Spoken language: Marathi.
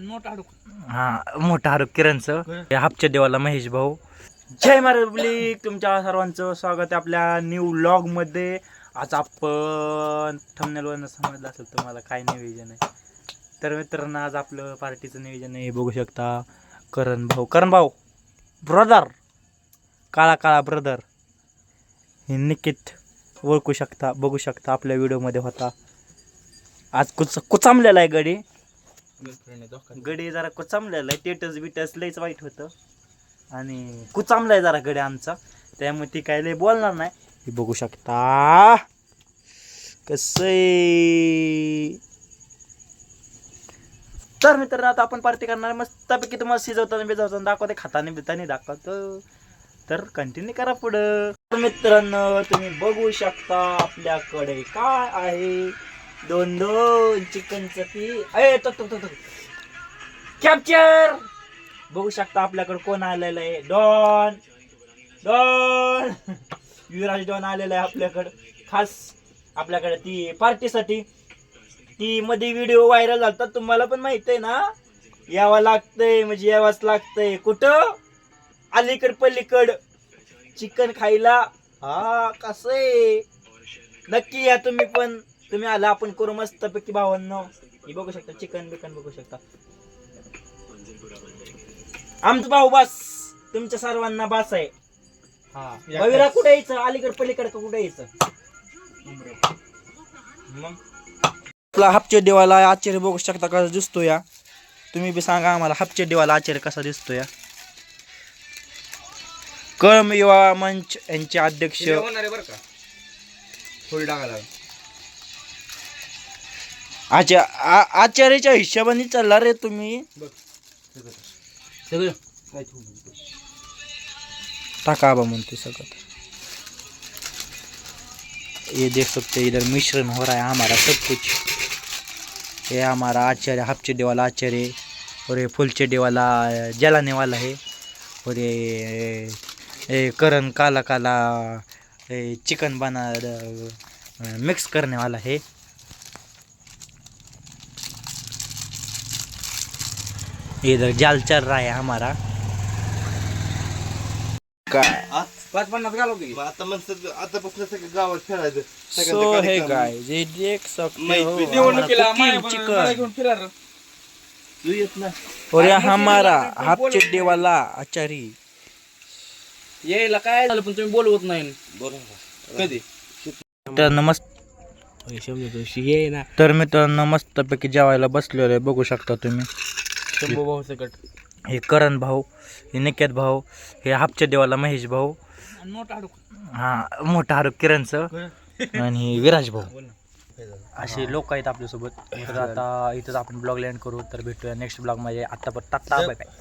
मोठा हाडूक. हा मोठा आरोप किरणचं. हे हापच्या देवाला महेश भाऊ. जय महाराज तुमच्या सर्वांचं स्वागत आहे आपल्या न्यू व्लॉगमध्ये. आज आपण थंबनेलवरनं समजलं असेल तुम्हाला काय नियोजन आहे. तर मित्रांनो आज आपलं पार्टीचं नियोजन आहे हे बघू शकता. करण भाऊ. करण भाऊ ब्रदर काळा काळा ब्रदर हे निकित ओळखू शकता बघू शकता आपल्या व्हिडिओमध्ये होता. आज कुच कुचामलेला आहे गडी. गडे जरा कुचामलेला आहे टेटस बिटस लयच वाईट होतं. आणि कुचामलाय जरा गडे आमचा. त्यामुळे ती काय लय बोलणार नाही. हे बघू शकता. कसं तर मित्रांनो आता आपण पार्टी करणार. मस्तपैकी तुम्हाला शिजवताना बिजवताना दाखवते खाताना बिताने दाखवतो. तर कंटिन्यू करा पुढं. तर मित्रांनो तुम्ही बघू शकता आपल्याकडे काय आहे. दोन दोन चिकनचं चपी अय तो तो तो तो. कॅप्चर बघू शकता आपल्याकडे कोण आलेलं आहे. डॉन डॉन युवराज डॉन आलेला आहे आपल्याकडं. खास आपल्याकडे ती पार्टीसाठी ती मध्ये व्हिडिओ व्हायरल झालता तुम्हाला पण माहीत आहे ना? यावं लागतंय म्हणजे यावाच लागतंय. कुठं? अलीकड पलीकड. चिकन खायला. हा कसं आहे? नक्की या तुम्ही पण. तुम्ही आला आपण करू मस्त पैकी भावांनो हे बघू शकता चिकन बिकन बघू शकता. आमचं भाऊ बस. तुमच्या सर्वांना बास आहे. हा कुठे यायचं? अलीकड पलीकड का कुठे यायचं? मग? आपला हापचे देवाला आचार्य बघू शकता कसा दिसतो या तुम्ही बी सांगा आम्हाला हापचे देवाला आचार्य कसा दिसतो या कळम युवा मंच यांचे अध्यक्ष होणार आहे बरं का? थोडी टाकायला आचा आ- आचार्याच्या हिशोबाने चालला रे तुम्ही. सगळं. टाका आबा म्हणते सगळं. ये देख सकते इधर मिश्रण हो रहा है हमारा सब कुछ. ये हमारा आचार्य हापचेडे वाला आचार्य और ये फुलचेडे वाला जलाने वाला है और ये, ये करण काला काला चिकन बना मिक्स करने वाला है. इधर जाल चल रहा है हमारा। पाच पन्नास घालव की. आता मग आतापासून सगळं गावात खेळायचं सो है कार्यक्रम. गाइस ये देख सकते हो निवडणुकीला हमारा माया cooking मला chicken घेऊन फिरा तू येत ना. और ये हमारा हाफ चड्डी. वाला आचारी. यायला काय झालं पण तुम्ही बोलवत नाही. बरोबर. कधी? तर नमस्त. ये ना. तर मित्रांनो मस्तपैकी जेवायला बसलेलो आहे बघू शकता तुम्ही. शंभू हे करण भाऊ हे निकेत भाऊ हे हापच्या देवाला महेश भाऊ. मोठा हा मोठा आरोप किरणचं. आणि विराज भाऊ. असे लोक आहेत आपल्यासोबत. तर आता इथंच आपण ब्लॉग लँड करू. तर भेटूया नेक्स्ट ब्लॉगमध्ये. आता पण टाटा बाय बाय